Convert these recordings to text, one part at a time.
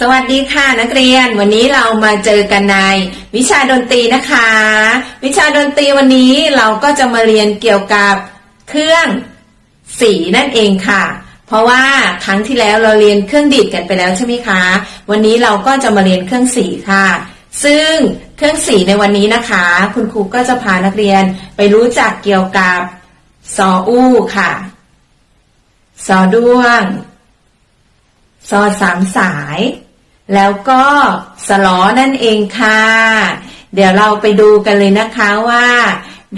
สวัสดีค่ะนักเรียนวันนี้เรามาเจอกันในวิชาดนตรีนะคะ วิชาดนตรีวันนี้เราก็จะมาเรียนเกี่ยวกับเครื่องสีนั่นเองค่ะ เพราะว่าครั้งที่แล้วเราเรียนเครื่องดีดกันไปแล้วใช่ไหมคะ วันนี้เราก็จะมาเรียนเครื่องสีค่ะ ซึ่งเครื่องสีในวันนี้นะคะ คุณครูก็จะพานักเรียนไปรู้จักเกี่ยวกับซออู้ค่ะซอด้วงซอสามสาย แล้วก็สลอนั่นเองค่ะ เดี๋ยวเราไปดูกันเลยนะคะว่า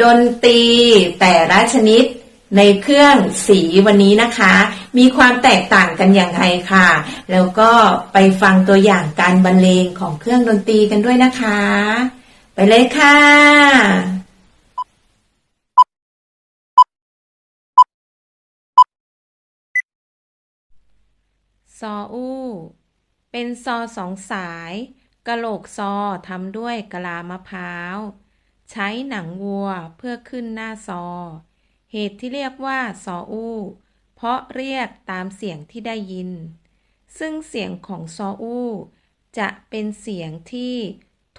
ดนตรีแต่ละชนิดในเครื่องสีวันนี้นะคะ มีความแตกต่างกันอย่างไรค่ะ แล้วก็ไปฟังตัวอย่างการบรรเลงของเครื่องดนตรีกันด้วยนะคะ ไปเลยค่ะซออู้ เป็นซอสองสายกะโหลกซอทำด้วยกะลามะพร้าว ใช้หนังวัวเพื่อขึ้นหน้าซอ เหตุที่เรียกว่าซออู้ เพราะเรียกตามเสียงที่ได้ยิน ซึ่งเสียงของซออู้ จะเป็นเสียงที่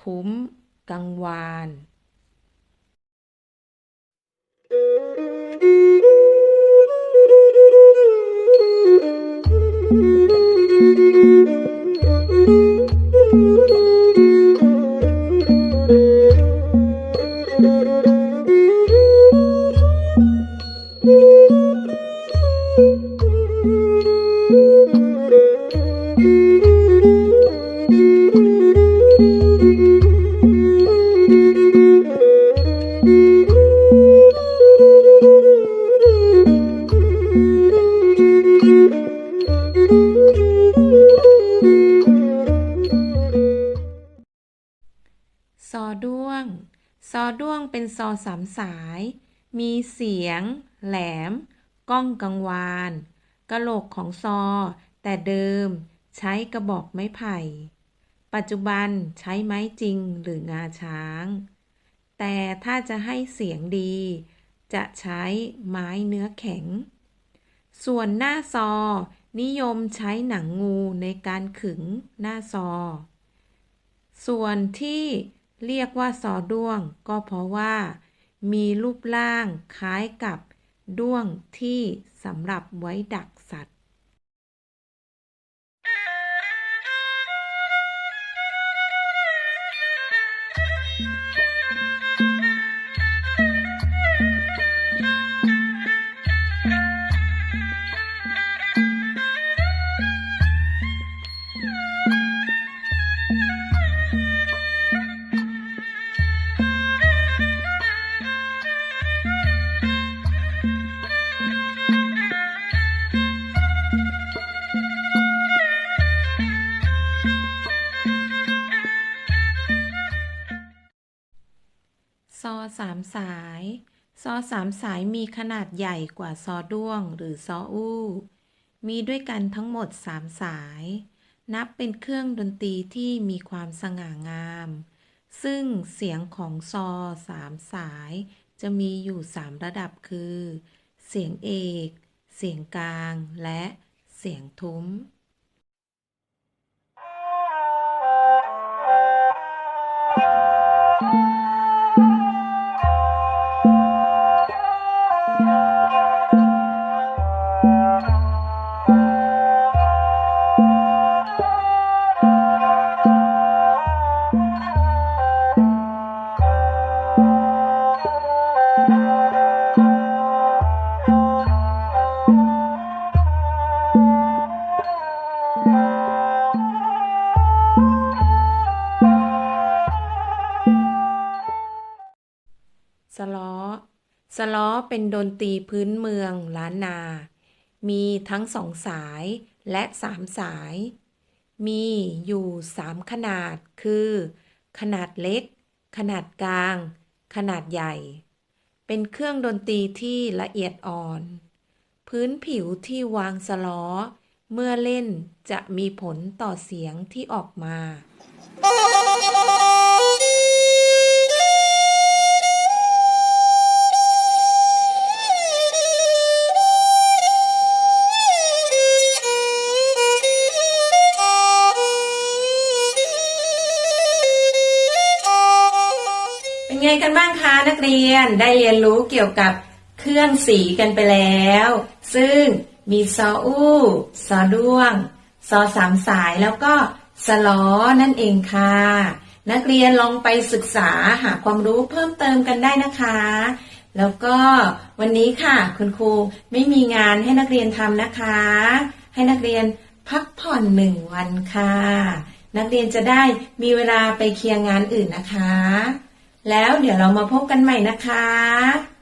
ทุ้ม กังวาน ซอด้วง ซอด้วงเป็นซอสามสาย มีเสียง แหลม ก้องกังวานกะโหลกของซอ แต่เดิมใช้กระบอกไม้ไผ่ ปัจจุบันใช้ไม้จริงหรืองาช้าง แต่ถ้าจะให้เสียงดี จะใช้ไม้เนื้อแข็ง ส่วนหน้าซอ นิยมใช้หนังงูในการขึงหน้าซอ ส่วนที่เรียกว่าซอด้วง ก็เพราะว่า มีรูปร่างคล้ายกับด้วงที่สำหรับไว้ดักสัตว์ามสาย ซอสามสายมีขนาดใหญ่กว่าซอด้วงหรือซออู้ มีด้วยกันทั้งหมดสามสาย นับเป็นเครื่องดนตรีที่มีความสง่างาม ซึ่งเสียงของซอสามสาย จะมีอยู่สามระดับคือ เสียงเอก เสียงกลางและเสียงทุ้ม สล้อ สล้อเป็นดนตรีพื้นเมืองล้านนา มีทั้งสองสายและสามสาย มีอยู่สามขนาดคือ ขนาดเล็ก ขนาดกลาง ขนาดใหญ่ เป็นเครื่องดนตรีที่ละเอียดอ่อน พื้นผิวที่วางสล้อ เมื่อเล่นจะมีผลต่อเสียงที่ออกมา ไงกันบ้างคะนักเรียนได้เรียนรู้เกี่ยวกับเครื่องสีกันไปแล้ว ซึ่งมีซออู้ซอด้วง ซอสามสายแล้วก็สล้อนั่นเองค่ะ นักเรียนลองไปศึกษาหาความรู้เพิ่มเติมกันได้นะคะ แล้วก็วันนี้ค่ะคุณครูไม่มีงานให้นักเรียนทำนะคะ ให้นักเรียนพักผ่อนหนึ่งวันค่ะ นักเรียนจะได้มีเวลาไปเคลียร์งานอื่นนะคะ แล้วเดี๋ยวเรามาพบกันใหม่นะคะ